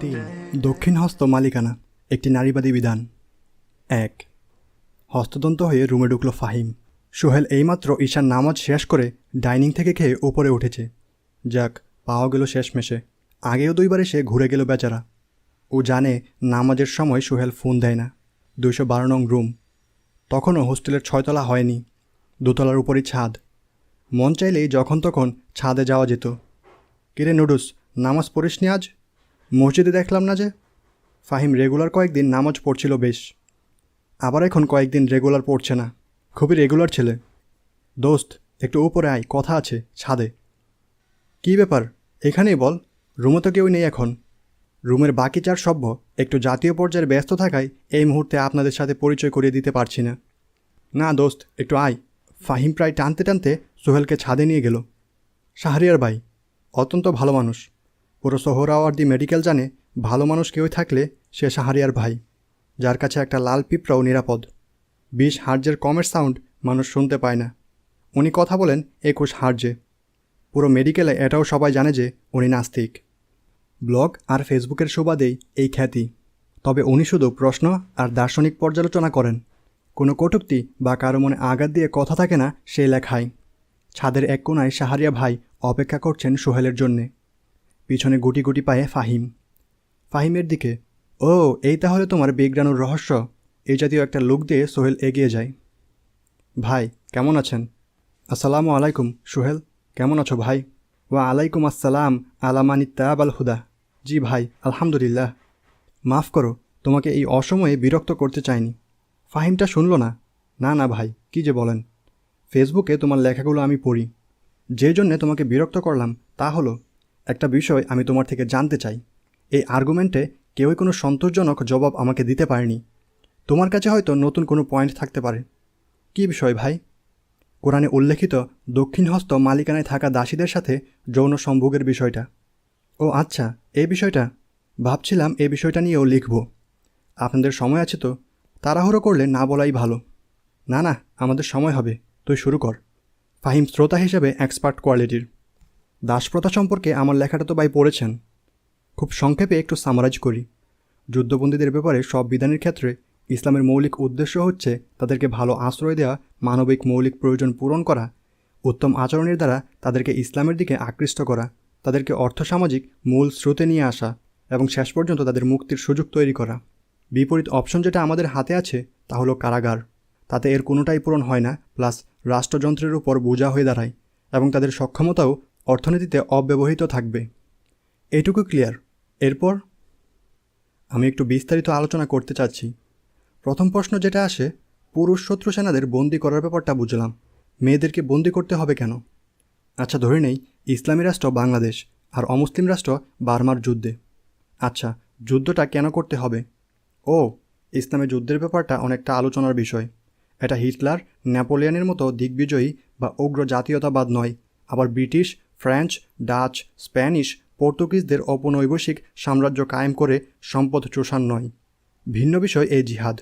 তিন, দক্ষিণ হস্ত মালিকানা, একটি নারীবাদী বিধান। এক, হস্তদন্ত হয়ে রুমে ঢুকল ফাহিম। সোহেল এইমাত্র ঈশার নামাজ শেষ করে ডাইনিং থেকে খেয়ে ওপরে উঠেছে। যাক, পাওয়া গেল শেষমেশে। আগেও দুইবার এসে ঘুরে গেল বেচারা। ও জানে নামাজের সময় সোহেল ফোন দেয় না। দুইশো বারো নং রুম। তখনও হোস্টেলের ছয়তলা হয়নি। দোতলার উপরই ছাদ। মন চাইলেই যখন তখন ছাদে যাওয়া যেত। কিরে নুডুস, নামাজ পড়িসনি আজ? মসজিদে দেখলাম না যে? ফাহিম রেগুলার কয়েকদিন নামাজ পড়ছিল বেশ। আবার এখন কয়েকদিন রেগুলার পড়ছে না। খুবই রেগুলার ছেলে। দোস্ত, একটু উপরে আয়, কথা আছে, ছাদে। কী ব্যাপার? এখানেই বল। রুমে তো কেউ নেই এখন। রুমের বাকি চার সভ্য একটু জাতীয় পর্যায়ে ব্যস্ত থাকায় এই মুহূর্তে আপনাদের সাথে পরিচয় করিয়ে দিতে পারছি না। না দোস্ত, একটু আয়। ফাহিম প্রায় টানতে টানতে সোহেলকে ছাদে নিয়ে গেল। শাহরিয়ার ভাই, অত্যন্ত ভালো মানুষ। পুরো সোহরাওয়ার্দি মেডিকেল জানে ভালো মানুষ কেউ থাকলে সে শাহরিয়ার ভাই, যার কাছে একটা লাল পিঁপড়াও নিরাপদ। বিশ হার্জের কমের সাউন্ড মানুষ শুনতে পায় না। উনি কথা বলেন একুশ হার্জে পুরো মেডিকেলে এটাও সবাই জানে যে উনি নাস্তিক। ব্লগ আর ফেসবুকের সুবাদেই এই খ্যাতি। তবে উনি শুধু প্রশ্ন আর দার্শনিক পর্যালোচনা করেন। কোনো কটূক্তি বা কারও মনে আঘাত দিয়ে কথা থাকে না সেই লেখায়। ছাদের এক কোনায় সাহারিয়া ভাই অপেক্ষা করছেন সোহেলের জন্যে। পিছনে গুটি গুটি পায়ে ফাহিম। ফাহিমের দিকে, ও, এই তাহলে তোমার বিজ্ঞানুর রহস্য। এই জাতীয় একটা লুক দিয়ে সোহেল এগিয়ে যায়। ভাই, কেমন আছেন? আসসালামু আলাইকুম, সোহেল। কেমন আছো ভাই? ওয়া আলাইকুম আসসালাম, আলামানি তাব আল হুদা। জি ভাই, আলহামদুলিল্লাহ। মাফ করো, তোমাকে এই অসময়ে বিরক্ত করতে চাইনি। ফাহিমটা শুনল না। না না ভাই, কি যে বলেন। ফেসবুকে তোমার লেখাগুলো আমি পড়ি। যে জন্যে তোমাকে বিরক্ত করলাম তা হলো, একটা বিষয় আমি তোমার থেকে জানতে চাই। এই আর্গুমেন্টে কেউই কোনো সন্তোষজনক জবাব আমাকে দিতে পারেনি। তোমার কাছে হয়তো নতুন কোনো পয়েন্ট থাকতে পারে। কী বিষয় ভাই? কোরআনে উল্লেখিত দক্ষিণ হস্ত মালিকানায় থাকা দাসীদের সাথে যৌন সম্ভোগের বিষয়টা। ও আচ্ছা এই বিষয়টা? ভাবছিলাম এই বিষয়টা নিয়েও লিখব। আপনাদের সময় আছে তো, তাড়াহুড়ো করলে না বলাই ভালো। না না, আমাদের সময় হবে। তুই শুরু কর। ফাহিম শ্রোতা হিসেবে এক্সপার্ট কোয়ালিটির দাসপ্রথা সম্পর্কে আমার লেখাটা তো ভাই পড়েছেন। খুব সংক্ষেপে একটু সামারাইজ করি। যুদ্ধবন্দীদের ব্যাপারে সব বিধানের ক্ষেত্রে ইসলামের মৌলিক উদ্দেশ্য হচ্ছে তাদেরকে ভালো আশ্রয় দেওয়া, মানবিক মৌলিক প্রয়োজন পূরণ করা, উত্তম আচরণের দ্বারা তাদেরকে ইসলামের দিকে আকৃষ্ট করা, তাদেরকে অর্থসামাজিক মূল স্রোতে নিয়ে আসা এবং শেষ পর্যন্ত তাদের মুক্তির সুযোগ তৈরি করা। বিপরীত অপশন যেটা আমাদের হাতে আছে তা হলো কারাগার। তাতে এর কোনোটাই পূরণ হয় না, প্লাস রাষ্ট্রযন্ত্রের উপর বোঝা হয়ে দাঁড়ায় এবং তাদের সক্ষমতাও অর্থনীতিতে অব্যবহৃত থাকবে। এটুকু ক্লিয়ার। এরপর আমি একটু বিস্তারিত আলোচনা করতে চাচ্ছি। প্রথম প্রশ্ন যেটা আসে, পুরুষ শত্রু সেনাদের বন্দি করার ব্যাপারটা বুঝলাম। মেয়েদেরকে বন্দি করতে হবে কেন? আচ্ছা ধরে নেই, ইসলামী রাষ্ট্র বাংলাদেশ আর অমুসলিম রাষ্ট্র বার্মার যুদ্ধে। আচ্ছা যুদ্ধটা কেন করতে হবে? ও, ইসলামে যুদ্ধের ব্যাপারটা অনেকটা আলোচনার বিষয়। এটা হিটলার নেপোলিয়নের মতো দিগ্বিজয়ী বা উগ্র জাতীয়তাবাদ নয়। আবার ব্রিটিশ, ফ্রেঞ্চ, ডাচ, স্প্যানিশ, পর্তুগিজদের অপনৈবশিক সাম্রাজ্য কায়েম করে সম্পদ চোষান নয়। ভিন্ন বিষয় এই জিহাদ।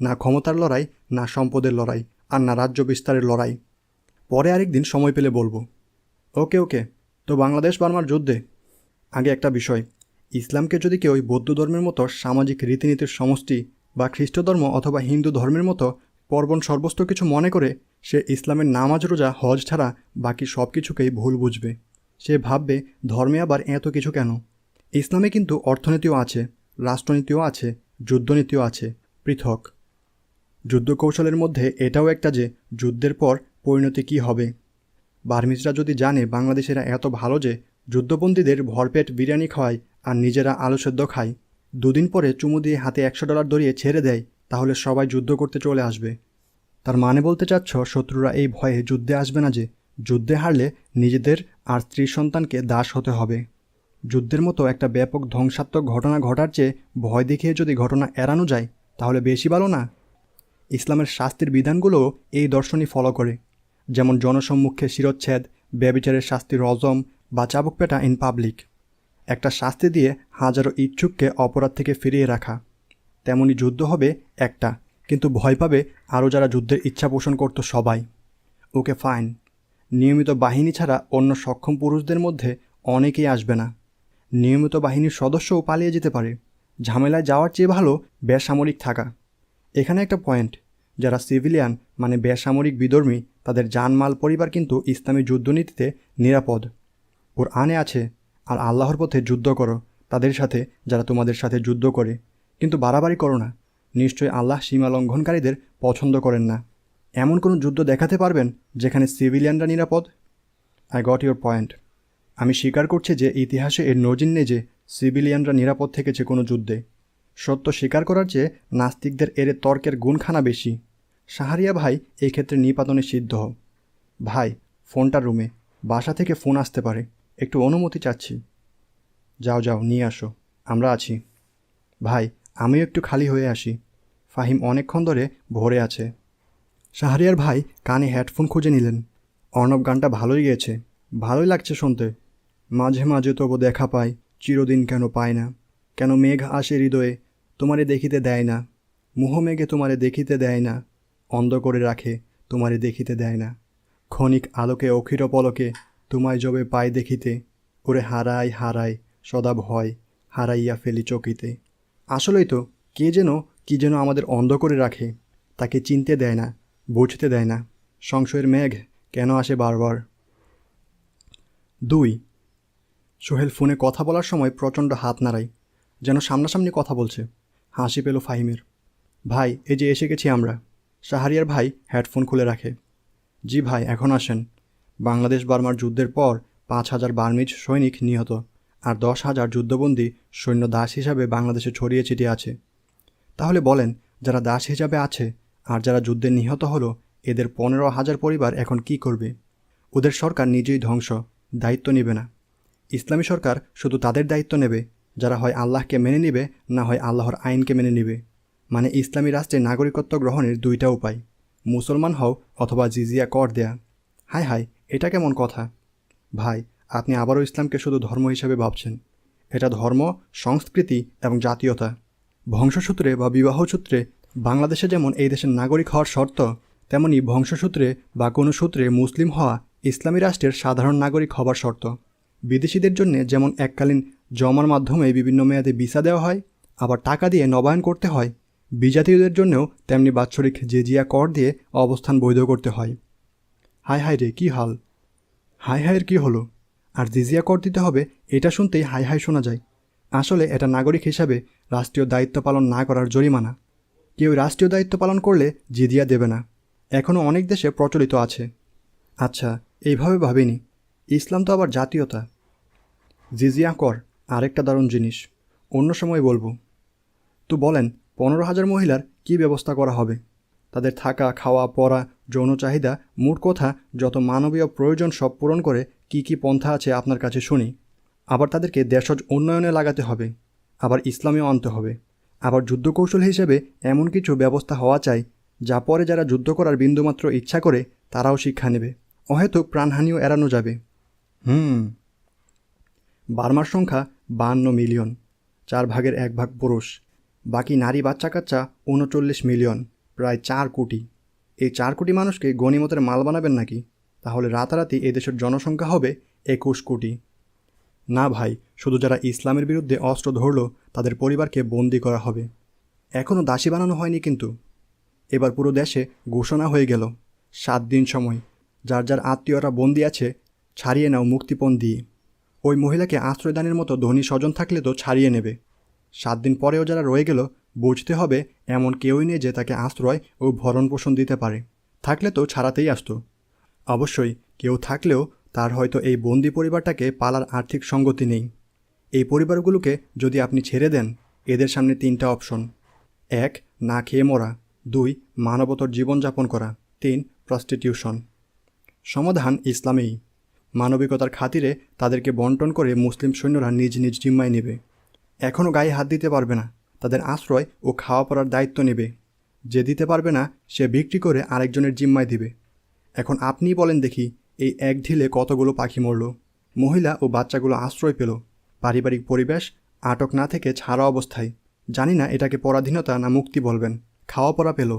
না ক্ষমতার লড়াই, না সম্পদের লড়াই, আর না রাজ্য বিস্তারের লড়াই। পরে আরেকদিন সময় পেলে বলব। ওকে ওকে, তো বাংলাদেশ বার্মার যুদ্ধে। আগে একটা বিষয়। ইসলামকে যদি কেউ বৌদ্ধ ধর্মের মতো সামাজিক রীতিনীতির সমষ্টি বা খ্রিস্ট ধর্ম অথবা হিন্দু ধর্মের মতো পর্বণ সর্বস্ত কিছু মনে করে সে ইসলামের নামাজ, রোজা, হজ ছাড়া বাকি সব কিছুকেই ভুল বুঝবে। সে ভাববে, ধর্মে আবার এত কিছু কেন? ইসলামে কিন্তু অর্থনীতিও আছে, রাষ্ট্রনীতিও আছে, যুদ্ধনীতিও আছে, পৃথক। যুদ্ধ কৌশলের মধ্যে এটাও একটা যে যুদ্ধের পর পরিণতি কি হবে। বার্মিজরা যদি জানে বাংলাদেশেরা এত ভালো যে যুদ্ধবন্দীদের ভরপেট বিরিয়ানি খাওয়ায় আর নিজেরা আলু সেদ্ধ খায়, দুদিন পরে চুমু দিয়ে হাতে একশো ডলার ধরিয়ে ছেড়ে দেয় তাহলে সবাই যুদ্ধ করতে চলে আসবে। তার মানে বলতে চাচ্ছ, শত্রুরা এই ভয়ে যুদ্ধে আসবে না যে, যুদ্ধে হারলে নিজেদের আর স্ত্রী সন্তানকে দাস হতে হবে। যুদ্ধের মতো একটা ব্যাপক ধ্বংসাত্মক ঘটনা ঘটার চেয়ে ভয় দেখিয়ে যদি ঘটনা এড়ানো যায়, তাহলে বেশি ভালো না? ইসলামের শাস্তির বিধানগুলোও এই দর্শনই ফলো করে। যেমন জনসম্মুখে শিরচ্ছেদ ব্যবিচারের শাস্তি রজম বা চাবুক পেটা ইন পাবলিক একটা শাস্তি দিয়ে হাজারো ইচ্ছুককে অপরাধ থেকে ফিরিয়ে রাখা। তেমনি যুদ্ধ হবে একটা। কিন্তু ভয় পাবে আরও যারা যুদ্ধের ইচ্ছা পোষণ করতো সবাই। Okay, fine. নিয়মিত বাহিনী ছাড়া অন্য সক্ষম পুরুষদের মধ্যে অনেকেই আসবে না। নিয়মিত বাহিনীর সদস্যও পালিয়ে যেতে পারে। ঝামেলায় যাওয়ার চেয়ে ভালো বেসামরিক থাকা। এখানে একটা পয়েন্ট। যারা সিভিলিয়ান মানে বেসামরিক বিধর্মী তাদের জানমাল পরিবার কিন্তু ইসলামী যুদ্ধনীতিতে নিরাপদ। ওর আনে আছে, আর আল্লাহর পথে যুদ্ধ করো। তাদের সাথে, যারা তোমাদের সাথে যুদ্ধ করে। কিন্তু বাড়াবাড়ি করো না। নিশ্চয়ই আল্লাহ সীমা লঙ্ঘনকারীদের পছন্দ করেন না। এমন কোনো যুদ্ধ দেখাতে পারবেন যেখানে সিভিলিয়ানরা নিরাপদ? আই গট ইউর পয়েন্ট আমি স্বীকার করছি যে ইতিহাসে এর নজির নেই যে সিভিলিয়ানরা নিরাপদ থেকেছে কোনো যুদ্ধে। সত্য স্বীকার করার চেয়ে নাস্তিকদের এর তর্কের গুণখানা বেশি। সাহারিয়া ভাই এই ক্ষেত্রে নিপাতনে সিদ্ধ। হও ভাই ফোনটা রুমে। বাসা থেকে ফোন আসতে পারে। একটু অনুমতি চাচ্ছি। যাও যাও, নিয়ে আসো। আমরা আছি। ভাই আমিও একটু খালি হয়ে আসি। ফাহিম অনেকক্ষণ ধরে ভরে আছে। শাহরিয়ার ভাই কানে হেডফোন খুঁজে নিলেন। অর্ণব গানটা ভালোই গেছে ভালোই লাগছে শুনতে। মাঝে মাঝে তবু দেখা পাই, চিরদিন কেন পায় না। কেন মেঘ আসে হৃদয়ে, তোমারে দেখিতে দেয় না। মোহমেঘে তোমারে দেখিতে দেয় না। অন্ধ করে রাখে, তোমারে দেখিতে দেয় না। ক্ষণিক আলোকে, অখির পলকে, তোমায় জবে পায় দেখিতে। ওরে হারাই হারাই সদা ভয়, হারাইয়া ফেলি চকিতে। আসলেই তো, কে যেন, কি যেন আমাদের অন্ধ করে রাখে। তাকে চিনতে দেয় না, বুঝতে দেয় না। সংশয়ের মেঘ কেন আসে বারবার? দুই, সোহেল ফোনে কথা বলার সময় প্রচণ্ড হাত নাড়াই যেন সামনাসামনি কথা বলছে। হাসি পেল ফাহিমের। ভাই, এই যে এসে গেছি আমরা। শাহারিয়ার ভাই হেডফোন খুলে রাখে। জি ভাই, এখন আসেন। বাংলাদেশ বার্মার যুদ্ধের পর পাঁচ হাজার বার্মিজ সৈনিক নিহত। আর দশ হাজার যুদ্ধবন্দী সৈন্য দাস হিসাবে বাংলাদেশে ছড়িয়ে ছিটিয়ে আছে। তাহলে বলেন, যারা দাস হিসাবে আছে আর যারা যুদ্ধে নিহত হলো, এদের পনেরো হাজার পরিবার এখন কি করবে? ওদের সরকার নিজেই ধ্বংস, দায়িত্ব নেবে না। ইসলামী সরকার শুধু তাদের দায়িত্ব নেবে, যারা হয় আল্লাহকে মেনে নিবে, না হয় আল্লাহর আইনকে মেনে নিবে। মানে ইসলামী রাষ্ট্রে নাগরিকত্ব গ্রহণের দুইটা উপায়, মুসলমান হও অথবা জিজিয়া কর দেয়া। হায় হায়, এটা কেমন কথা? ভাই আপনি আবারও ইসলামকে শুধু ধর্ম হিসেবে ভাবছেন। এটা ধর্ম, সংস্কৃতি এবং জাতীয়তা। বংশসূত্রে বা বিবাহসূত্রে বাংলাদেশে যেমন এই দেশের নাগরিক হওয়ার শর্ত, তেমনি বংশসূত্রে বা কোনো সূত্রে মুসলিম হওয়া ইসলামী রাষ্ট্রের সাধারণ নাগরিক হবার শর্ত। বিদেশিদের জন্য যেমন এককালীন জমার মাধ্যমে বিভিন্ন মেয়াদে ভিসা দেওয়া হয়, আবার টাকা দিয়ে নবায়ন করতে হয়, বিজাতীয়দের জন্যও তেমনি বাৎসরিক জেজিয়া কর দিয়ে অবস্থান বৈধ করতে হয়। হায় হায় রে, কী হাল? হাই হাইয়ের কী হলো? আর জিজিয়া কর দিতে হবে, এটা শুনতেই হাই হাই শোনা যায়। আসলে এটা নাগরিক হিসাবে রাষ্ট্রীয় দায়িত্ব পালন না করার জরিমানা। কেউ রাষ্ট্রীয় দায়িত্ব পালন করলে জিদিয়া দেবে না। এখনও অনেক দেশে প্রচলিত আছে। আচ্ছা এইভাবে ভাবিনি। ইসলাম তো আবার জাতীয়তা। জিজিয়া কর, আরেকটা দারুণ জিনিস। অন্য সময় বলব। তো বলেন, পনেরো হাজার মহিলার কী ব্যবস্থা করা হবে? তাদের থাকা, খাওয়া, পড়া, যৌন চাহিদা মোট কথা, যত মানবীয় প্রয়োজন সব পূরণ করে কি কি পন্থা আছে আপনার কাছে শুনি। আবার তাদেরকে দেশজ উন্নয়নে লাগাতে হবে, আবার ইসলামেও আনতে হবে। আবার যুদ্ধকৌশল হিসেবে এমন কিছু ব্যবস্থা হওয়া চাই, যা পরে যারা যুদ্ধ করার বিন্দুমাত্র ইচ্ছা করে, তারাও শিক্ষা নেবে। অহেতুক প্রাণহানিও এড়ানো যাবে। হুম। বার্মার সংখ্যা বান্ন মিলিয়ন, চার ভাগের এক ভাগ পুরুষ। বাকি নারী বাচ্চা কাচ্চা উনচল্লিশ মিলিয়ন, প্রায় চার কোটি। এই চার কোটি মানুষকে গণিমতের মাল বানাবেন নাকি? তাহলে রাতারাতি এদেশের জনসংখ্যা হবে একুশ কোটি। না ভাই, শুধু যারা ইসলামের বিরুদ্ধে অস্ত্র ধরল, তাদের পরিবারকে বন্দি করা হবে। এখনও দাসী বানানো হয়নি কিন্তু। এবার পুরো দেশে ঘোষণা হয়ে গেল, সাত দিন সময়, যার যার আত্মীয়রা বন্দি আছে, ছাড়িয়ে নাও মুক্তিপণ দিয়ে ওই মহিলাকে আশ্রয়দানের মতো ধনী স্বজন থাকলে তো ছাড়িয়ে নেবে। সাত দিন পরেও যারা রয়ে গেল, বুঝতে হবে এমন কেউই নেই যে তাকে আশ্রয় ও ভরণ পোষণ দিতে পারে। থাকলে তো ছাড়াতেই আসতো। অবশ্যই, কেউ থাকলেও তার হয়তো এই বন্দি পরিবারটাকে পালার আর্থিক সঙ্গতি নেই। এই পরিবারগুলোকে যদি আপনি ছেড়ে দেন, এদের সামনে তিনটা অপশন। এক, না খেয়ে মরা। দুই, মানবতর জীবনযাপন করা। তিন, প্রস্টিটিউশন। সমাধান ইসলামেই। মানবিকতার খাতিরে তাদেরকে বন্টন করে মুসলিম সৈন্যরা নিজ নিজ জিম্মায় নেবে। এখনও গায়ে হাত দিতে পারবে না। তাদের আশ্রয় ও খাওয়া পড়ার দায়িত্ব নেবে। যে দিতে পারবে না, সে বিক্রি করে আরেকজনের জিম্মায় দিবে। এখন আপনিই বলেন দেখি, এই এক ঢিলে কতগুলো পাখি মরল? মহিলা ও বাচ্চাগুলো আশ্রয় পেল। পারিবারিক পরিবেশ আটক না থেকে ছাড়া অবস্থায়। জানি না এটাকে পরাধীনতা না মুক্তি বলবেন। খাওয়া পড়া পেল।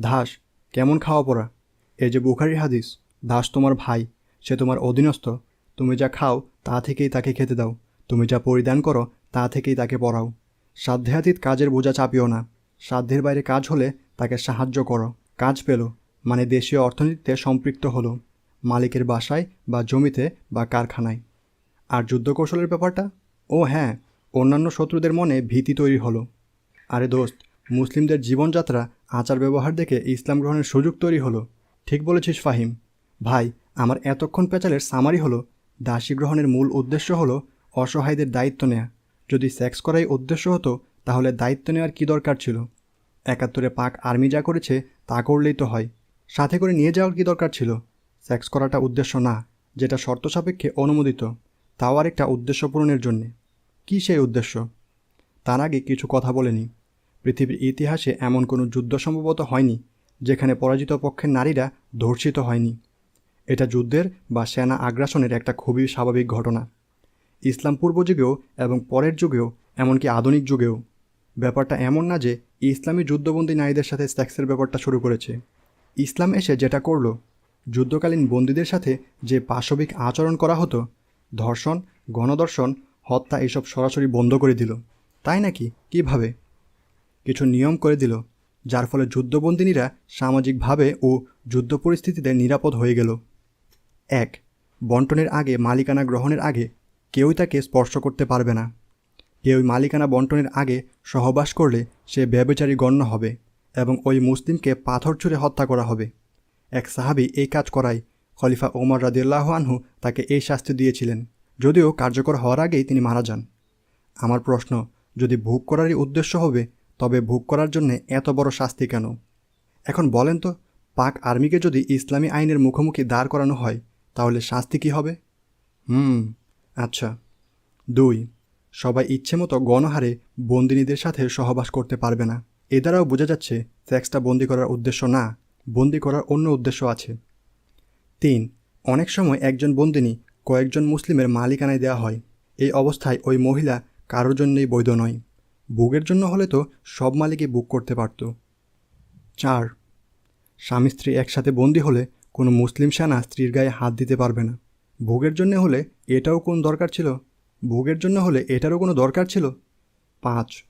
ধাস কেমন খাওয়া পড়া এই যে বুখারি হাদিস, দাস তোমার ভাই, সে তোমার অধীনস্থ। তুমি যা খাও, তা থেকেই তাকে খেতে দাও। তুমি যা পরিধান করো, তা থেকেই তাকে পড়াও। সাধ্যাতীত কাজের বোঝা চাপিও না। সাধ্যের বাইরে কাজ হলে তাকে সাহায্য করো। কাজ পেল। মানে দেশীয় অর্থনীতিতে সম্পৃক্ত হলো, মালিকের বাসায় বা জমিতে বা কারখানায়। আর যুদ্ধকৌশলের ব্যাপারটা? ও হ্যাঁ অন্যান্য শত্রুদের মনে ভীতি তৈরি হলো। আরে দোস্ত, মুসলিমদের জীবনযাত্রা, আচার ব্যবহার দেখে ইসলাম গ্রহণের সুযোগ তৈরি হলো। ঠিক বলেছিস, ফাহিম। ভাই, আমার এতক্ষণ পেঁচালের সামারি হলো, দাসী গ্রহণের মূল উদ্দেশ্য হলো অসহায়দের দায়িত্ব নেয়া। যদি সেক্স করাই উদ্দেশ্য হতো, তাহলে দায়িত্ব নেওয়ার কী দরকার ছিল? একাত্তরে পাক আর্মি যা করেছে, তা করলেই তো হয়। সাথে করে নিয়ে যাওয়ার কী দরকার ছিল? সেক্স করাটা উদ্দেশ্য না, যেটা শর্ত সাপেক্ষে অনুমোদিত। তাও আরেকটা উদ্দেশ্য পূরণের জন্যে। কী সেই উদ্দেশ্য? তার আগে কিছু কথা বলেনি পৃথিবীর ইতিহাসে এমন কোনো যুদ্ধ সম্ভবত হয়নি, যেখানে পরাজিত পক্ষের নারীরা ধর্ষিত হয়নি। এটা যুদ্ধের বা সেনা আগ্রাসনের একটা খুবই স্বাভাবিক ঘটনা। ইসলাম পূর্ব যুগেও এবং পরের যুগেও, এমনকি আধুনিক যুগেও। ব্যাপারটা এমন না যে ইসলামী যুদ্ধবন্দী নারীদের সাথে সেক্সের ব্যাপারটা শুরু করেছে। ইসলাম এসে যেটা করল, যুদ্ধকালীন বন্দীদের সাথে যে পাশবিক আচরণ করা হতো, ধর্ষণ গণদর্শন হত্যা এসব সরাসরি বন্ধ করে দিল। তাই নাকি? কীভাবে? কিছু নিয়ম করে দিল, যার ফলে যুদ্ধবন্দিনীরা সামাজিকভাবে ও যুদ্ধ পরিস্থিতিতে নিরাপদ হয়ে গেল। এক, বন্টনের আগে মালিকানা গ্রহণের আগে কেউই তাকে স্পর্শ করতে পারবে না। কেউই মালিকানা বন্টনের আগে সহবাস করলে সে ব্যবচারী গণ্য হবে। এবং ওই মুসলিমকে পাথর ছুঁড়ে হত্যা করা হবে। এক সাহাবি এই কাজ করায়। খলিফা ওমর রাদিয়াল্লাহ আনহু তাকে এই শাস্তি দিয়েছিলেন। যদিও কার্যকর হওয়ার আগেই তিনি মারা যান। আমার প্রশ্ন, যদি ভোগ করারই উদ্দেশ্য হবে, তবে ভোগ করার জন্য এত বড় শাস্তি কেন? এখন বলেন তো, পাক আর্মিকে যদি ইসলামী আইনের মুখোমুখি দাঁড় করানো হয়, তাহলে শাস্তি কী হবে? হুম আচ্ছা। দুই, সবাই ইচ্ছে মতো গণহারে বন্দিনীদের সাথে সহবাস করতে পারবে না। এ দ্বারাও বোঝা যাচ্ছে সেক্সটা বন্দি করার উদ্দেশ্য না, বন্দি করার অন্য উদ্দেশ্য আছে। তিন, অনেক সময় একজন বন্দিনী কয়েকজন মুসলিমের মালিকানায় দেওয়া হয়। এই অবস্থায় ওই মহিলা কারোর জন্যই বৈধ নয়। বুকের জন্য হলে তো সব মালিকই বুক করতে পারত। চার, স্বামী স্ত্রী একসাথে বন্দি হলে কোনো মুসলিম সেনা স্ত্রীর গায়ে হাত দিতে পারবে না। ভোগের জন্য হলে এটাও কোন দরকার ছিল? ভোগের জন্য হলে এটারও কোনো দরকার ছিল? পাঁচ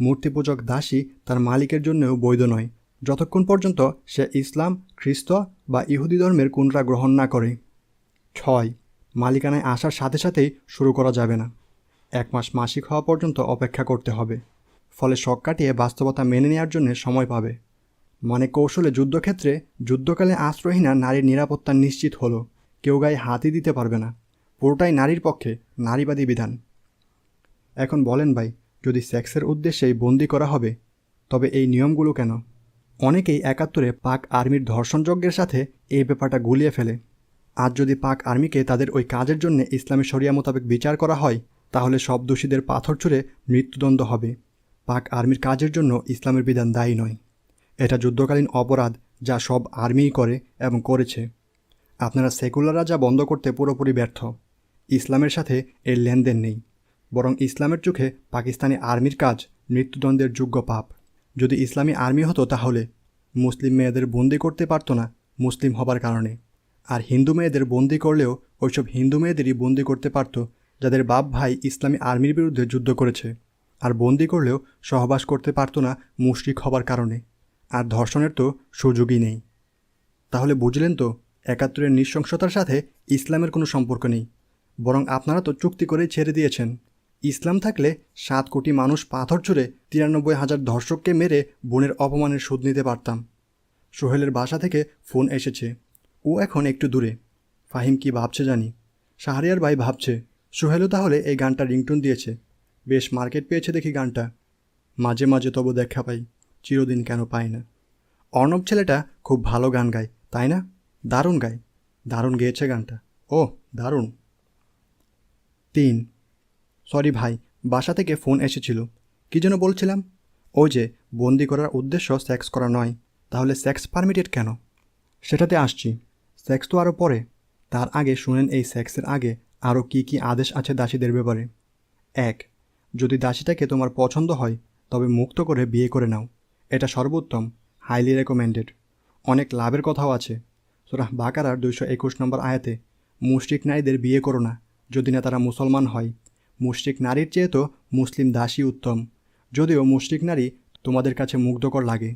মূর্তিপূজক দাসী তার মালিকের জন্যও বৈধ নয়। যতক্ষণ পর্যন্ত সে ইসলাম, খ্রিস্ট বা ইহুদি ধর্মের কোনরা গ্রহণ না করে। ছয়, মালিকানায় আসার সাথে সাথেই শুরু করা যাবে না। এক মাস মাসিক হওয়া পর্যন্ত অপেক্ষা করতে হবে। ফলে শখ কাটিয়ে বাস্তবতা মেনে নেওয়ার জন্য সময় পাবে। মানে কৌশলে যুদ্ধক্ষেত্রে যুদ্ধকালে আশ্রয়হীনা নারীর নিরাপত্তা নিশ্চিত হলো। কেউ গায়ে হাতই দিতে পারবে না। পুরোটাই নারীর পক্ষে নারীবাদী বিধান। এখন বলেন ভাই যদি সেক্সের উদ্দেশ্যেই বন্দি করা হবে, তবে এই নিয়মগুলো কেন? অনেকেই একাত্তরে পাক আর্মির ধর্ষণযজ্ঞের সাথে এই ব্যাপারটা গুলিয়ে ফেলে। আজ যদি পাক আর্মিকে তাদের ওই কাজের জন্য ইসলামী শরিয়া মোতাবেক বিচার করা হয়, তাহলে সব দোষীদের পাথর ছুঁড়ে মৃত্যুদণ্ড হবে। পাক আর্মির কাজের জন্য ইসলামের বিধান দায়ী নয়। এটা যুদ্ধকালীন অপরাধ যা সব আর্মিই করে এবং করেছে। আপনারা সেকুলাররা যা বন্ধ করতে পুরোপুরি ব্যর্থ। ইসলামের সাথে এর লেনদেন নেই। বরং ইসলামের চোখে পাকিস্তানি আর্মির কাজ মৃত্যুদণ্ডের যোগ্য পাপ। যদি ইসলামী আর্মি হতো তাহলে মুসলিম মেয়েদের বন্দি করতে পারতো না মুসলিম হবার কারণে। আর হিন্দু মেয়েদের বন্দি করলেও ওইসব হিন্দু মেয়েদেরই বন্দি করতে পারত যাদের বাপ ভাই ইসলামী আর্মির বিরুদ্ধে যুদ্ধ করেছে। আর বন্দি করলেও সহবাস করতে পারতো না মুশরিক হবার কারণে। আর ধর্ষণের তো সুযোগই নেই। তাহলে বুঝলেন তো, একাত্তরের নৃশংসতার সাথে ইসলামের কোনো সম্পর্ক নেই। বরং আপনারা তো চুক্তি করেই ছেড়ে দিয়েছেন। ইসলাম থাকলে সাত কোটি মানুষ পাথর ছুঁড়ে তিরানব্বই হাজার ধর্ষককে মেরে বোনের অপমানের সুদ নিতে পারতাম। সোহেলের বাসা থেকে ফোন এসেছে। ও এখন একটু দূরে। ফাহিম কি ভাবছে জানি। শাহরিয়ার ভাই ভাবছে, সোহেলও তাহলে এই গানটা রিংটুন দিয়েছে। বেশ মার্কেট পেয়েছে দেখি গানটা। মাঝে মাঝে তবু দেখা পাই, চিরদিন কেন পাই না। অর্ণব ছেলেটা খুব ভালো গান গায়, তাই না? দারুণ গায়। দারুণ গেয়েছে গানটা। ও দারুণ। তিন সরি ভাই, বাসা থেকে ফোন এসেছিল। কী যেন বলছিলাম? ওই যে, বন্দি করার উদ্দেশ্য সেক্স করা নয়। তাহলে সেক্স পারমিটেড কেন? সেটাতে আসছি। সেক্স তো আরও পরে। তার আগে শুনেন এই সেক্সের আগে আরও কী কী আদেশ আছে দাসীদের ব্যাপারে। এক, যদি দাসীটাকে তোমার পছন্দ হয়, তবে মুক্ত করে বিয়ে করে নাও। এটা সর্বোত্তম হাইলি রেকমেন্ডেড অনেক লাভের কথাও আছে। সুরাহ বাকারার দুইশো একুশ নম্বর আয়াতে, মুশরিক নারীদের বিয়ে করো না, যদি না তারা মুসলমান হয়। মুশরিক নারীর চেয়ে তো মুসলিম দাসী উত্তম। যদিও মুশরিক নারী তোমাদের কাছে মুগ্ধকর লাগে।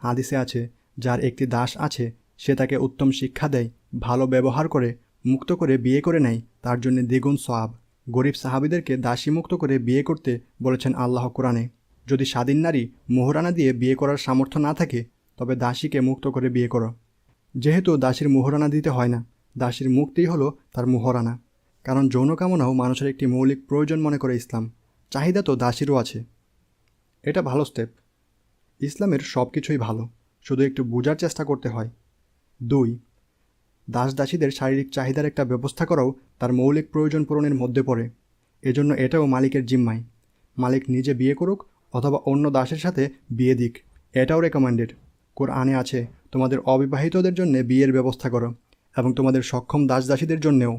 হাদিসে আছে, যার একটি দাস আছে, সে তাকে উত্তম শিক্ষা দেয়, ভালো ব্যবহার করে, মুক্ত করে বিয়ে করে নেয়, তার জন্য দ্বিগুণ সওয়াব। গরিব সাহাবিদেরকে দাসী মুক্ত করে বিয়ে করতে বলেছেন আল্লাহ কোরআনে। যদি স্বাধীন নারী মোহরানা দিয়ে বিয়ে করার সামর্থ্য না থাকে, তবে দাসীকে মুক্ত করে বিয়ে করো। যেহেতু দাসীর মোহরানা দিতে হয় না, দাসীর মুক্তিই হলো তার মোহরানা। কারণ যৌন কামনাও মানুষের একটি মৌলিক প্রয়োজন মনে করে ইসলাম। চাহিদা তো দাসীরও আছে। এটা ভালো স্টেপ ইসলামের সব কিছুই ভালো, শুধু একটু বোঝার চেষ্টা করতে হয়। দুই দাস দাসীদের শারীরিক চাহিদার একটা ব্যবস্থা করাও তার মৌলিক প্রয়োজন পূরণের মধ্যে পড়ে। এজন্য এটাও মালিকের জিম্মায়। মালিক নিজে বিয়ে করুক অথবা অন্য দাসের সাথে বিয়ে দিক, এটাও রেকমেন্ডেড কোরআনে আছে, তোমাদের অবিবাহিতদের জন্য বিয়ের ব্যবস্থা করো এবং তোমাদের সক্ষম দাস দাসীদের জন্যেও।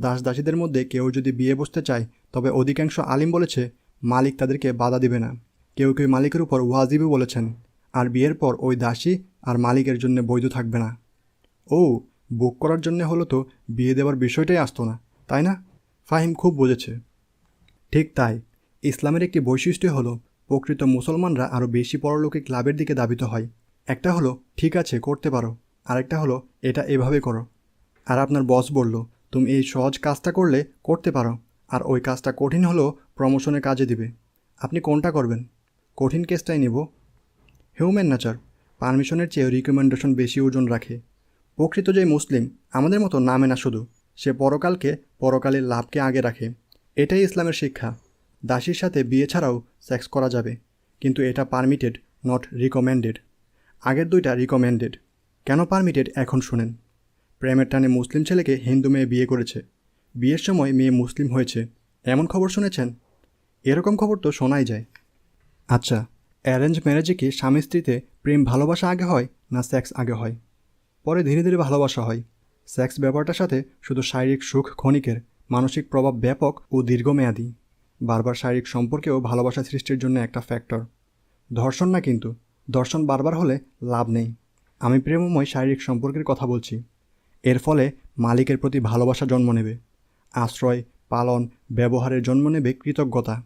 দাস দাসীদের মধ্যে কেউ যদি বিয়ে বসতে চায়, তবে অধিকাংশ আলিম বলেছে, মালিক তাদেরকে বাধা দিবে না। কেউ কেউ মালিকের উপর ওয়াজিবি বলেছেন, আর বিয়ের পর ওই দাসী আর মালিকের জন্য বৈধ থাকবে না। ও, বুক করার জন্য হলো তো বিয়ে দেওয়ার বিষয়টাই আসতো না, তাই না? ফাহিম খুব বুঝেছে। ঠিক তাই, ইসলামের একটি বৈশিষ্ট্য হলো, প্রকৃত মুসলমানরা আরও বেশি পরলৌকিক লাভের দিকে দাবিত হয়। একটা হলো, ঠিক আছে, করতে পারো। আরেকটা হলো, এটা এভাবে করো। আর আপনার বস বলল তুমি এই সহজ কাজটা করলে করতে পারো। আর ওই কাজটা কঠিন হলেও প্রমোশনের কাজে দিবে। আপনি কোনটা করবেন? কঠিন কেসটাই নেব। হিউম্যান নেচার পারমিশনের চেয়ে রিকমেন্ডেশন বেশি ওজন রাখে। প্রকৃত যে মুসলিম, আমাদের মতো নামে না শুধু, সে পরকালকে পরকালের লাভকে আগে রাখে। এটাই ইসলামের শিক্ষা। দাসীর সাথে বিয়ে ছাড়াও সেক্স করা যাবে। কিন্তু এটা পারমিটেড নট রিকমেন্ডেড আগের দুইটা রিকমেন্ডেড কেন পারমিটেড এখন শুনেন। প্রেমের টানে মুসলিম ছেলেকে হিন্দু মেয়ে বিয়ে করেছে। বিয়ের সময় মেয়ে মুসলিম হয়েছে। এমন খবর শুনেছেন? এরকম খবর তো শোনাই যায়। আচ্ছা অ্যারেঞ্জ ম্যারেজে কি স্বামী স্ত্রীতে প্রেম ভালোবাসা আগে হয় না সেক্স আগে হয়? পরে ধীরে ধীরে ভালোবাসা হয়। সেক্স ব্যাপারটার সাথে শুধু শারীরিক সুখ ক্ষণিকের, মানসিক প্রভাব ব্যাপক ও দীর্ঘমেয়াদী। বারবার শারীরিক সম্পর্কেও ভালোবাসা সৃষ্টির জন্য একটা ফ্যাক্টর। ধর্ষণ না কিন্তু, ধর্ষণ বারবার হলে লাভ নেই। আমি প্রেমময় শারীরিক সম্পর্কের কথা বলছি। এর ফলে মালিকের প্রতি ভালোবাসা জন্ম নেবে, আশ্রয়, পালন, ব্যবহারের জন্ম নেবে কৃতজ্ঞতা।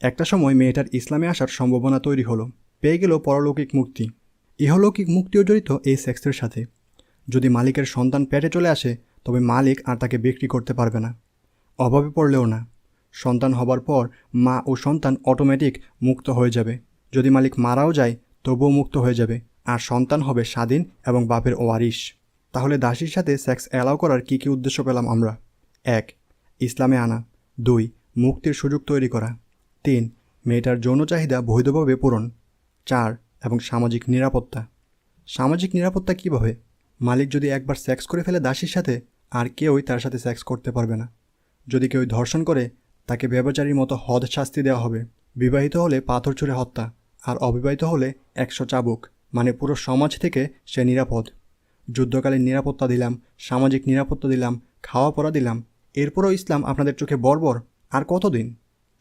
একটা সময় মেয়েটার ইসলামে আসার সম্ভাবনা তৈরি হলো, পেয়ে গেল পরলৌকিক মুক্তি। ইহলৌকিক মুক্তিও জড়িত এই সেক্সের সাথে। যদি মালিকের সন্তান পেটে চলে আসে, তবে মালিক আর তাকে বিক্রি করতে পারবে না। অভাবে পড়লেও না। সন্তান হবার পর মা ও সন্তান অটোমেটিক মুক্ত হয়ে যাবে। যদি মালিক মারাও যায়, তবুও মুক্ত হয়ে যাবে। আর সন্তান হবে স্বাধীন এবং বাপের ওয়ারিশ। তাহলে দাসীর সাথে সেক্স অ্যালাউ করার কী কী উদ্দেশ্য পেলাম আমরা? এক, ইসলামে আনা। দুই, মুক্তির সুযোগ তৈরি করা। তিন, মেয়েটার যৌন চাহিদা বৈধভাবে পূরণ। চার, এবং সামাজিক নিরাপত্তা। সামাজিক নিরাপত্তা কীভাবে? মালিক যদি একবার সেক্স করে ফেলে দাসীর সাথে, আর কেউই তার সাথে সেক্স করতে পারবে না। যদি কেউ ধর্ষণ করে, তাকে ব্যবচারীর মতো হদ শাস্তি দেওয়া হবে। বিবাহিত হলে পাথর ছুঁড়ে হত্যা, আর অবিবাহিত হলে একশো চাবুক মানে পুরো সমাজ থেকে সে নিরাপদ। যুদ্ধকালীন নিরাপত্তা দিলাম, সামাজিক নিরাপত্তা দিলাম খাওয়া পড়া দিলাম। এরপরও ইসলাম আপনাদের চোখে বর্বর, আর কতদিন?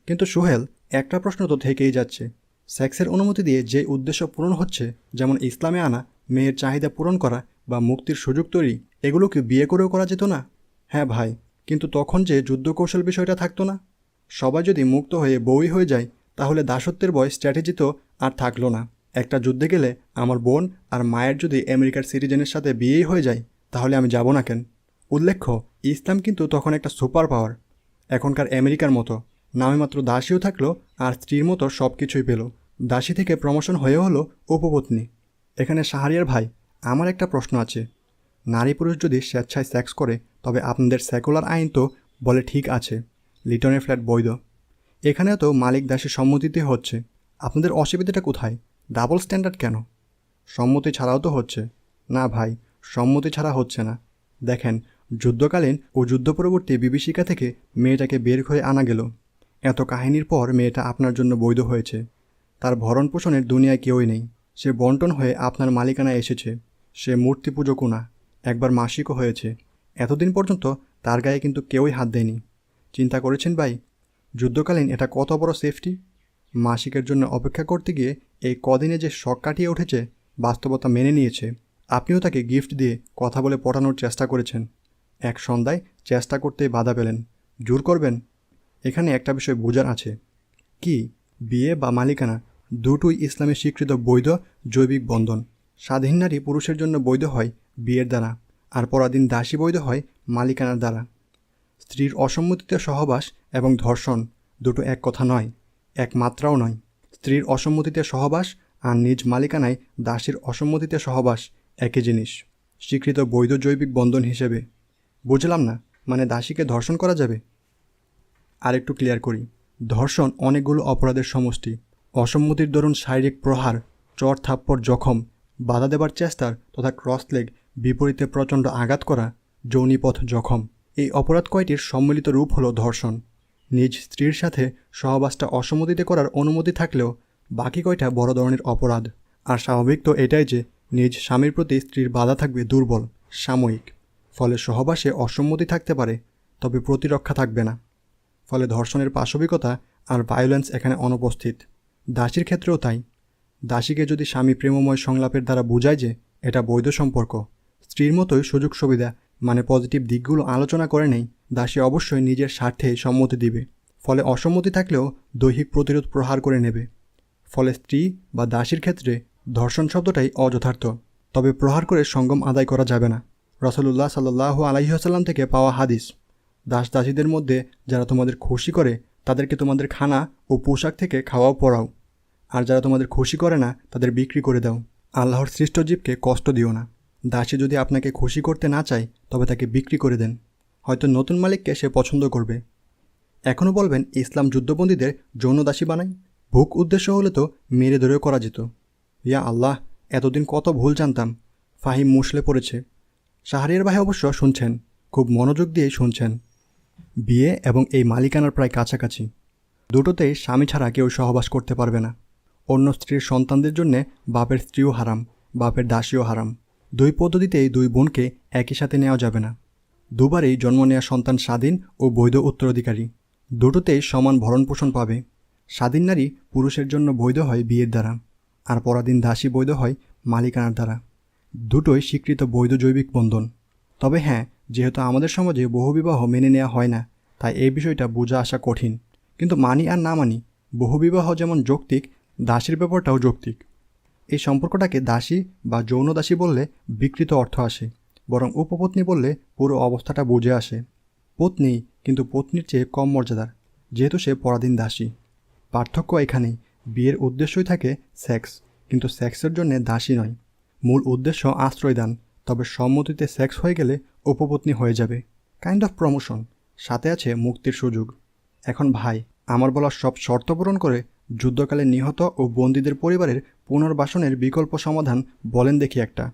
কিন্তু সোহেল, একটা প্রশ্ন তো থেকেই যাচ্ছে। সেক্সের অনুমতি দিয়ে যে উদ্দেশ্য পূরণ হচ্ছে, যেমন ইসলামে আনা, মেয়ের চাহিদা পূরণ করা বা মুক্তির সুযোগ তৈরি, এগুলো কি বিয়ে করেও করা যেত না? হ্যাঁ ভাই, কিন্তু তখন যে যুদ্ধ কৌশল বিষয়টা থাকতো না। সবাই যদি মুক্ত হয়ে বই হয়ে যায়, তাহলে দাসত্বের বয় স্ট্র্যাটেজি তো আর থাকল না। একটা যুদ্ধে গেলে আমার বোন আর মায়ের যদি আমেরিকার সিটিজেনের সাথে বিয়েই হয়ে যায়, তাহলে আমি যাব না কেন? উল্লেখ্য, ইসলাম কিন্তু তখন একটা সুপার পাওয়ার। এখনকার আমেরিকার মতো। নামে মাত্র দাসীও থাকল আর স্ত্রীর মতো সব কিছুই পেল। দাসী থেকে প্রমোশন হয়ে হলো উপপত্নী। এখানে সাহারিয়ার ভাই, আমার একটা প্রশ্ন আছে। নারী পুরুষ যদি স্বেচ্ছায় সেক্স করে, তবে আপনাদের সেকুলার আইন তো বলে ঠিক আছে। লিটনের ফ্ল্যাট বৈধ। এখানেও তো মালিক দাসের সম্মতিতে হচ্ছে। আপনাদের অসুবিধাটা কোথায়? ডাবল স্ট্যান্ডার্ড কেন? সম্মতি ছাড়াও তো হচ্ছে। না ভাই, সম্মতি ছাড়া হচ্ছে না। দেখেন, যুদ্ধকালীন ও যুদ্ধ পরবর্তী বিভীষিকা থেকে মেয়েটাকে বের করে আনা গেল। এত কাহিনীর পর মেয়েটা আপনার জন্য বৈধ হয়েছে। তার ভরণ পোষণের দুনিয়ায় কেউই নেই। সে বন্টন হয়ে আপনার মালিকানায় এসেছে। সে মূর্তি পুজোকও না, একবার মাসিকও হয়েছে। এতদিন পর্যন্ত তার গায়ে কিন্তু কেউই হাত দেয়নি। চিন্তা করেছেন ভাই, যুদ্ধকালীন এটা কত বড় সেফটি মাসিকের জন্য অপেক্ষা করতে গিয়ে এই কদিনে যে শখ কাটিয়ে উঠেছে, বাস্তবতা মেনে নিয়েছে। আপনিও তাকে গিফট দিয়ে কথা বলে পটানোর চেষ্টা করেছেন। এক সন্ধ্যায় চেষ্টা করতেই বাধা পেলেন। জোর করবেন? এখানে একটা বিষয় বোঝার আছে। কি, বিয়ে বা মালিকানা দুটোই ইসলামে স্বীকৃত বৈধ জৈবিক বন্ধন। স্বাধীন নারী পুরুষের জন্য বৈধ হয় বিয়ের দ্বারা, আর পরাধীন দাসী বৈধ হয় মালিকানার দ্বারা। স্ত্রীর অসম্মতিতে সহবাস এবং ধর্ষণ দুটো এক কথা নয়, এক মাত্রাও নয়। স্ত্রীর অসম্মতিতে সহবাস আর নিজ মালিকানায় দাসীর অসম্মতিতে সহবাস একই জিনিস, স্বীকৃত বৈধ জৈবিক বন্ধন হিসেবে। বুঝলাম না মানে দাসীকে ধর্ষণ করা যাবে? আরেকটু ক্লিয়ার করি, ধর্ষণ অনেকগুলো অপরাধের সমষ্টি। অসম্মতির দরুন শারীরিক প্রহার, চর থাপ্পড় জখম, বাধা দেবার চেষ্টার তথা ক্রস লেগ বিপরীতে প্রচণ্ড আঘাত করা, যৌনিপথ জখম, এই অপরাধ কয়টির সম্মিলিত রূপ হলো ধর্ষণ। নিজ স্ত্রীর সাথে সহবাসটা অসম্মতিতে করার অনুমতি থাকলেও বাকি কয়টা বড় ধরনের অপরাধ। আর স্বাভাবিক তো এটাই যে, নিজ স্বামীর প্রতি স্ত্রীর বাধা থাকবে দুর্বল, সাময়িক। ফলে সহবাসে অসম্মতি থাকতে পারে, তবে প্রতিরক্ষা থাকবে না। ফলে ধর্ষণের পাশবিকতা আর ভায়োলেন্স এখানে অনুপস্থিত। দাসীর ক্ষেত্রেও তাই। দাসীকে যদি স্বামী প্রেমময় সংলাপের দ্বারা বোঝায় যে, এটা বৈধ সম্পর্ক, স্ত্রীর মতোই সুযোগ সুবিধা মানে পজিটিভ দিকগুলো আলোচনা করে নেই দাসী অবশ্যই নিজের স্বার্থে সম্মতি দিবে। ফলে অসম্মতি থাকলেও দৈহিক প্রতিরোধ প্রহার করে নেবে। ফলে স্ত্রী বা দাসীর ক্ষেত্রে ধর্ষণ শব্দটাই অযথার্থ। তবে প্রহার করে সঙ্গম আদায় করা যাবে না। রসলুল্লাহ সাল্লাহ আলাইসাল্লাম থেকে পাওয়া হাদিস, দাস দাসীদের মধ্যে যারা তোমাদের খুশি করে, তাদেরকে তোমাদের খানা ও পোশাক থেকে খাওয়াও পড়াও আর যারা তোমাদের খুশি করে না, তাদের বিক্রি করে দাও। আল্লাহর সৃষ্ট জীবকে কষ্ট দিও না। দাসী যদি আপনাকে খুশি করতে না চায়, তবে তাকে বিক্রি করে দেন। হয়তো নতুন মালিককে সে পছন্দ করবে। এখনও বলবেন, ইসলাম যুদ্ধবন্দীদের যৌন দাসী বানাই। ভুক উদ্দেশ্য হলে তো মেরে ধরেও করা যেত। ইয়া আল্লাহ, এতদিন কত ভুল জানতাম। ফাহিম মুসলে পড়েছে। শাহরিয়ার ভাই অবশ্য শুনছেন, খুব মনোযোগ দিয়েই শুনছেন। বিয়ে এবং এই মালিকানার প্রায় কাছাকাছি। দুটোতেই স্বামী ছাড়া কেউ সহবাস করতে পারবে না। অন্য স্ত্রীর সন্তানদের জন্যে বাপের স্ত্রীও হারাম, বাপের দাসীও হারাম। দুই পদ্ধতিতেই দুই বোনকে একই সাথে নেওয়া যাবে না। দুবারেই জন্ম নেওয়া সন্তান স্বাধীন ও বৈধ উত্তরাধিকারী। দুটোতেই সমান ভরণ পোষণ পাবে। স্বাধীন নারী পুরুষের জন্য বৈধ হয় বিয়ের দ্বারা, আর পরাধীন দাসী বৈধ হয় মালিকানার দ্বারা। দুটোই স্বীকৃত বৈধ জৈবিক বন্ধন। তবে হ্যাঁ যেহেতু আমাদের সমাজে বহুবিবাহ মেনে নেওয়া হয় না, তাই এই বিষয়টা বোঝা আসা কঠিন। কিন্তু মানি আর না মানি বহুবিবাহ যেমন যৌক্তিক, দাসীর ব্যাপারটাও যৌক্তিক। এই সম্পর্কটাকে দাসী বা যৌন দাসী বললে বিকৃত অর্থ আসে, বরং উপপত্নী বললে পুরো অবস্থাটা বুঝে আসে। পত্নী কিন্তু পত্নীর চেয়ে কম মর্যাদার, যেহেতু সে পরাধীন দাসী। পার্থক্য এখানেই, বিয়ের উদ্দেশ্যই থাকে সেক্স, কিন্তু সেক্সের জন্যে দাসী নয়। মূল উদ্দেশ্য আশ্রয়দান, তবে সম্মতিতে সেক্স হয়ে গেলে উপপত্নী হয়ে যাবে। কাইন্ড অফ প্রমোশন, সাথে আছে মুক্তির সুযোগ। এখন ভাই, আমার বলা সব শর্ত পূরণ করে যুদ্ধকালে নিহত ও বন্দীদের পরিবারের পুনর্বাসনের বিকল্প সমাধান বলেন দেখি একটা।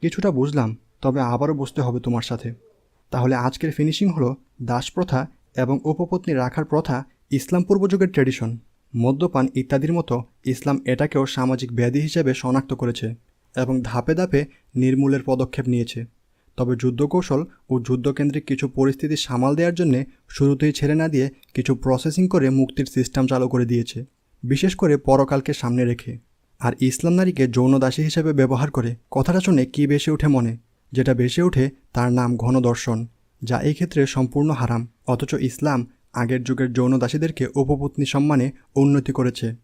কিছুটা বুঝলাম, তবে আবারও বুঝতে হবে তোমার সাথে। তাহলে আজকের ফিনিশিং হলো দাস প্রথা এবং উপপত্নী রাখার প্রথা ইসলাম পূর্বযুগের ট্রেডিশন মদ্যপান ইত্যাদির মতো ইসলাম এটাকেও সামাজিক ব্যাধি হিসেবে শনাক্ত করেছে এবং ধাপে ধাপে নির্মূলের পদক্ষেপ নিয়েছে। তবে যুদ্ধকৌশল ও যুদ্ধকেন্দ্রিক কিছু পরিস্থিতি সামাল দেওয়ার জন্যে শুরুতেই ছেড়ে না দিয়ে কিছু প্রসেসিং করে মুক্তির সিস্টেম চালু করে দিয়েছে। বিশেষ করে পরকালকে সামনে রেখে। আর ইসলাম নারীকে যৌন দাসী হিসেবে ব্যবহার করে কথাটা শুনে কী বেশি ওঠে মনে? যেটা বেশি ওঠে তার নাম ঘনদর্শন যা এই ক্ষেত্রে সম্পূর্ণ হারাম, অথচ ইসলাম আগের যুগের যৌন দাসীদেরকে উপপত্নী সম্মানে উন্নতি করেছে,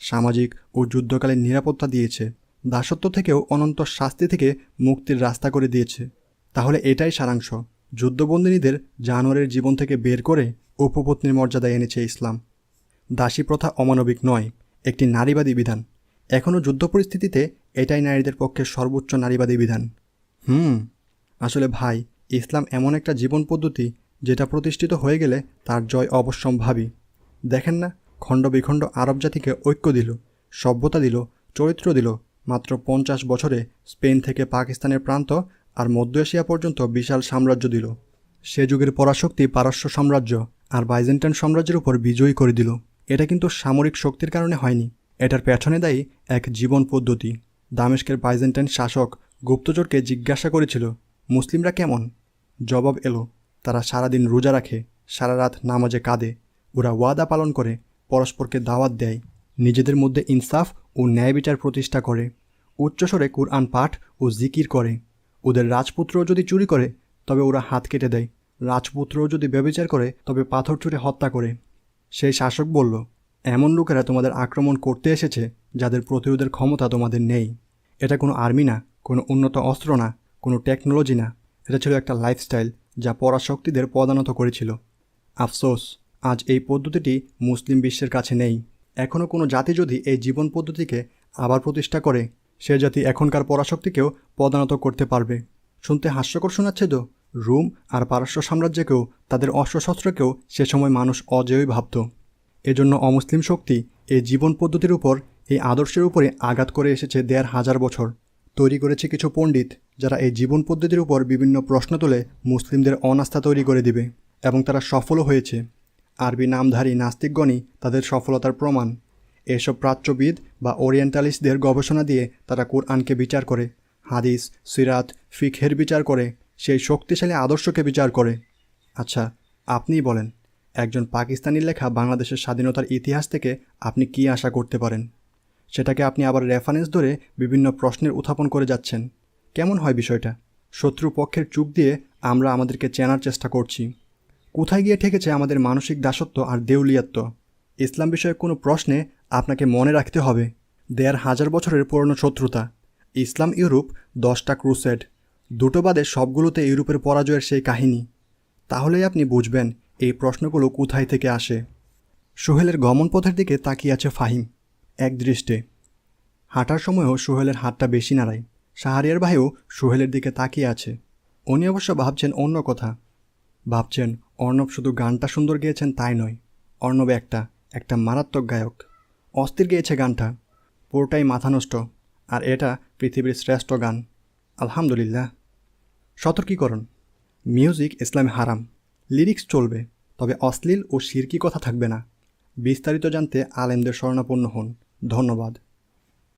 সামাজিক ও যুদ্ধকালীন নিরাপত্তা দিয়েছে, দাসত্ব থেকেও অনন্ত শাস্তি থেকে মুক্তির রাস্তা করে দিয়েছে। তাহলে এটাই সারাংশ যুদ্ধবন্দিনীদের জানোয়ারের জীবন থেকে বের করে উপপত্নীর মর্যাদা এনেছে ইসলাম। দাসী প্রথা অমানবিক নয়, একটি নারীবাদী বিধান। এখনও যুদ্ধ পরিস্থিতিতে এটাই নারীদের পক্ষে সর্বোচ্চ নারীবাদী বিধান। হুম, আসলে ভাই, ইসলাম এমন একটা জীবন পদ্ধতি যেটা প্রতিষ্ঠিত হয়ে গেলে তার জয় অবশ্যম্ভাবী। দেখেন না, খণ্ড বিখণ্ড আরব জাতিকে ঐক্য দিল, সভ্যতা দিল, চরিত্র দিল। মাত্র পঞ্চাশ বছরে স্পেন থেকে পাকিস্তানের প্রান্ত আর মধ্য এশিয়া পর্যন্ত বিশাল সাম্রাজ্য দিল। সে যুগের পরাশক্তি পারস্য সাম্রাজ্য আর বাইজেন্টাইন সাম্রাজ্যের উপর বিজয়ী করে দিল। এটা কিন্তু সামরিক শক্তির কারণে হয়নি। এটার পেছনে দায়ী এক জীবন পদ্ধতি। দামেস্কের বাইজেন্টাইন শাসক গুপ্তচরকে জিজ্ঞাসা করেছিল, মুসলিমরা কেমন? জবাব এলো, তারা সারাদিন রোজা রাখে, সারা রাত নামাজে কাঁদে। ওরা ওয়াদা পালন করে, পরস্পরকে দাওয়াত দেয়, নিজেদের মধ্যে ইনসাফ ও ন্যায় বিচার প্রতিষ্ঠা করে, উচ্চস্বরে কুরআন পাঠ ও জিকির করে। ওদের রাজপুত্রও যদি চুরি করে, তবে ওরা হাত কেটে দেয়। রাজপুত্রও যদি ব্যবচার করে, তবে পাথর ছুঁড়ে হত্যা করে। সেই শাসক বলল এমন লোকেরা তোমাদের আক্রমণ করতে এসেছে যাদের প্রতিরোধের ক্ষমতা তোমাদের নেই। এটা কোনো আর্মি না, কোনো উন্নত অস্ত্র না, কোনো টেকনোলজি না। এটা ছিল একটা লাইফস্টাইল যা পরাশক্তিদের পদানত করেছিল। আফসোস, আজ এই পদ্ধতিটি মুসলিম বিশ্বের কাছে নেই। এখনও কোনো জাতি যদি এই জীবন পদ্ধতিকে আবার প্রতিষ্ঠা করে, সে জাতি এখনকার পরাশক্তিকেও পদানত করতে পারবে। শুনতে হাস্যকর শোনাচ্ছে তো, রোম আর পারস্য সাম্রাজ্যকেও, তাদের অস্ত্রশস্ত্রকেও সে সময় মানুষ অজেয়ই ভাবত। এজন্য অমুসলিম শক্তি এই জীবন পদ্ধতির উপর, এই আদর্শের উপরে আঘাত করে এসেছে দেড় হাজার বছর। তৈরি করেছে কিছু পণ্ডিত, যারা এই জীবন পদ্ধতির উপর বিভিন্ন প্রশ্ন তুলে মুসলিমদের অনাস্থা তৈরি করে দিবে এবং তারা সফলও হয়েছে। আরবি নামধারী নাস্তিকগণই তাদের সফলতার প্রমাণ। এসব প্রাচ্যবিদ বা ওরিয়েন্টালিস্টদের গবেষণা দিয়ে তারা কোরআনকে বিচার করে, হাদিস, সিরাত ফিখের বিচার করে, সেই শক্তিশালী আদর্শকে বিচার করে। আচ্ছা আপনিই বলেন। একজন পাকিস্তানির লেখা বাংলাদেশের স্বাধীনতার ইতিহাস থেকে আপনি কী আশা করতে পারেন? সেটাকে আপনি আবার রেফারেন্স ধরে বিভিন্ন প্রশ্নের উত্থাপন করে যাচ্ছেন। কেমন হয় বিষয়টা? শত্রু পক্ষের চুপ দিয়ে আমরা আমাদেরকে চেনার চেষ্টা করছি। কোথায় গিয়ে ঠেকেছে আমাদের মানসিক দাসত্ব আর দেউলিয়াত্ব? ইসলাম বিষয়ে কোনো প্রশ্নে আপনাকে মনে রাখতে হবে। দেড় হাজার বছরের পুরনো শত্রুতা। ইসলাম ইউরোপ দশটা ক্রুসেড। দুটো বাদে সবগুলোতে ইউরোপের পরাজয়ের সেই কাহিনী। তাহলেই আপনি বুঝবেন এই প্রশ্নগুলো কোথায় থেকে আসে? সোহেলের গমনপথের দিকে তাকিয়ে আছে ফাহিম, এক দৃষ্টে। হাঁটার সময়ও সোহেলের হাতটা বেশি নাড়ায়। শাহরিয়ার ভাইও সোহেলের দিকে তাকিয়ে আছে। উনি অবশ্য ভাবছেন অন্য কথা। ভাবছেন, অর্ণব শুধু গানটা সুন্দর গেয়েছেন তাই নয়। অর্ণব একটা একটা মারাত্মক গায়ক। অস্থির গেয়েছে গানটা। পুরোটাই মাথা নষ্ট। আর এটা পৃথিবীর শ্রেষ্ঠ গান। আলহামদুলিল্লাহ। সতর্কীকরণ। মিউজিক ইসলামে হারাম। লিরিক্স চলবে। তবে অশ্লীল ও শিরকি কথা থাকবে না। বিস্তারিত জানতে আলেমদের শরণাপন্ন হন। ধন্যবাদ।